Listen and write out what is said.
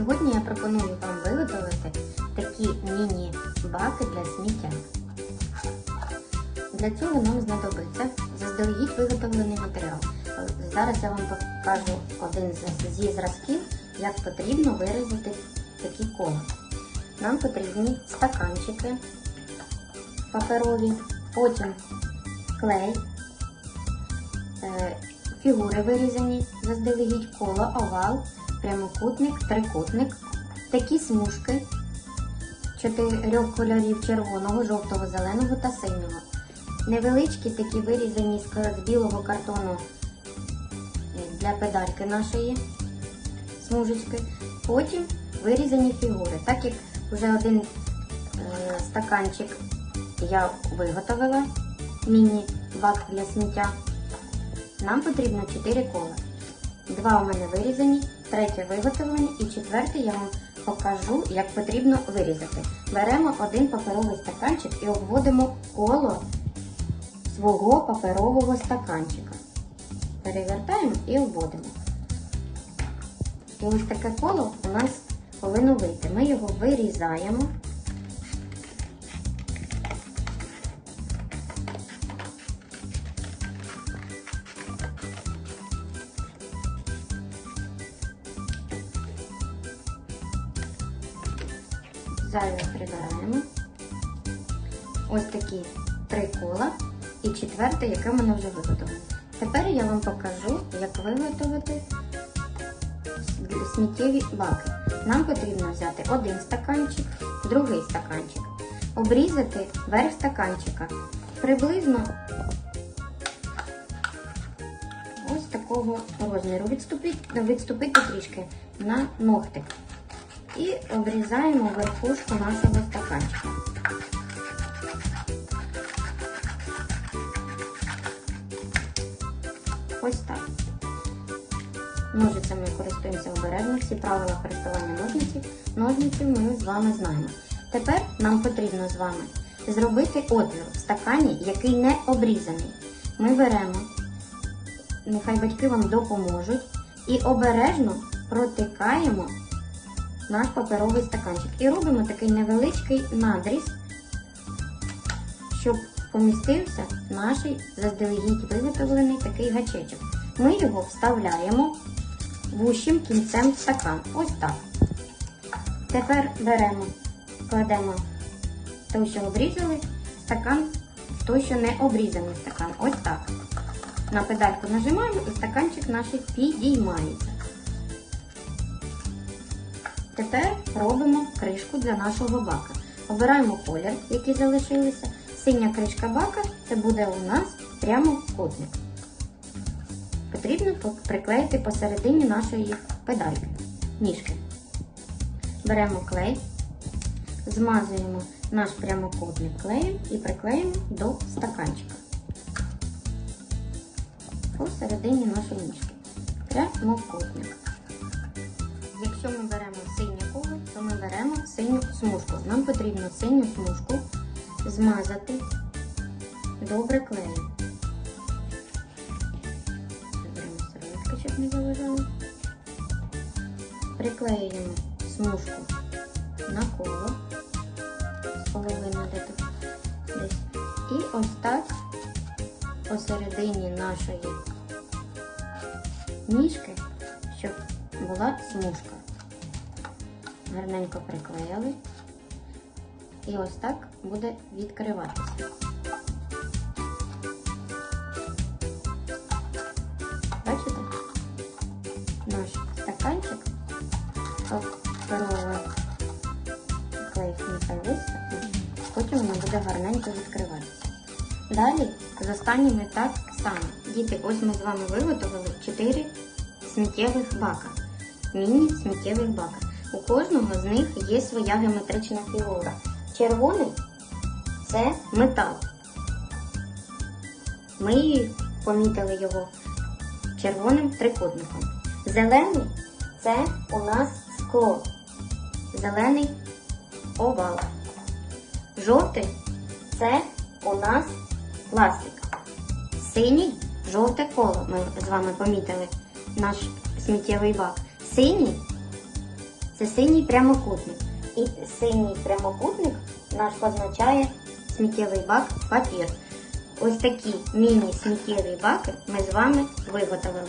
Сьогодні я пропоную вам виготовити такі міні-баки для сміття. Для цього нам знадобиться заздалегідь виготовлений матеріал. Зараз я вам покажу один зі зразків, як потрібно вирізати такі кола. Нам потрібні стаканчики паперові, потім клей, е, фігури вирізані, заздалегідь коло, овал, прямокутник, трикутник, такі смужки чотирьох кольорів червоного, жовтого, зеленого та синього. Невеличкі такі вирізані з білого картону для педальки нашої смужечки. Потім вирізані фігури. Так як вже один е, стаканчик я виготовила, міні-бак для сміття, нам потрібно 4 кола. Два у мене вирізані, третє виготовлені і четверте я вам покажу, як потрібно вирізати. Беремо один паперовий стаканчик і обводимо коло свого паперового стаканчика. Перевертаємо і обводимо. І ось таке коло у нас повинно вийти. Ми його вирізаємо. Зайве прибираємо. Ось такі три кола і четверте, яке мене вже виготовлене. Тепер я вам покажу, як виготовити сміттєві баки. Нам потрібно взяти один стаканчик, другий стаканчик, обрізати верх стаканчика приблизно ось такого розміру. Відступити, відступити трішки на ногтик. І обрізаємо верхушку нашого стаканчика. Ось так. Ножицями користуємося обережно, всі правила користування ножниців. Ножниців ми з вами знаємо. Тепер нам потрібно з вами зробити отвір в стакані, який не обрізаний. Ми беремо, нехай батьки вам допоможуть, і обережно протикаємо наш паперовий стаканчик. І робимо такий невеличкий надріз, щоб помістився наш заздалегідь виготовлений такий гачечок. Ми його вставляємо вущим кінцем в стакан. Ось так. Тепер беремо, кладемо той, що обрізали, стакан, той, що не обрізаний стакан. Ось так. На педальку нажимаємо і стаканчик наш підіймається. Тепер робимо кришку для нашого бака. Обираємо колір, який залишилися. Синя кришка бака це буде у нас прямокутник. Потрібно приклеїти посередині нашої педальки, ніжки. Беремо клей, змазуємо наш прямокутник клеєм і приклеїмо до стаканчика. Посередині нашої ніжки. Прямокутник. Якщо ми беремо ми беремо синю смужку. Нам потрібно синю смужку змазати добре клеєм. Беремо серветки, щоб не заважало. Приклеюємо смужку на коло з половини де десь. І ось так посередині нашої ніжки, щоб була смужка. Гарненько приклеїли. І ось так буде відкриватися. Бачите? Наш стаканчик паперовий клей висохне, потім воно буде гарненько відкриватися. Далі з останніми так само. Діти, ось ми з вами виготовили 4 сміттєвих бака. Міні-сміттєвих бака. У кожного з них є своя геометрична фігура. Червоний це метал. Ми помітили його червоним трикутником. Зелений це у нас скло. Зелений овал. Жовтий це у нас пластик. Синій жовте коло. Ми з вами помітили наш сміттєвий бак. Синій це синій прямокутник. І синій прямокутник наш позначає сміттєвий бак папір. Ось такі міні-сміттєві баки ми з вами виготовили.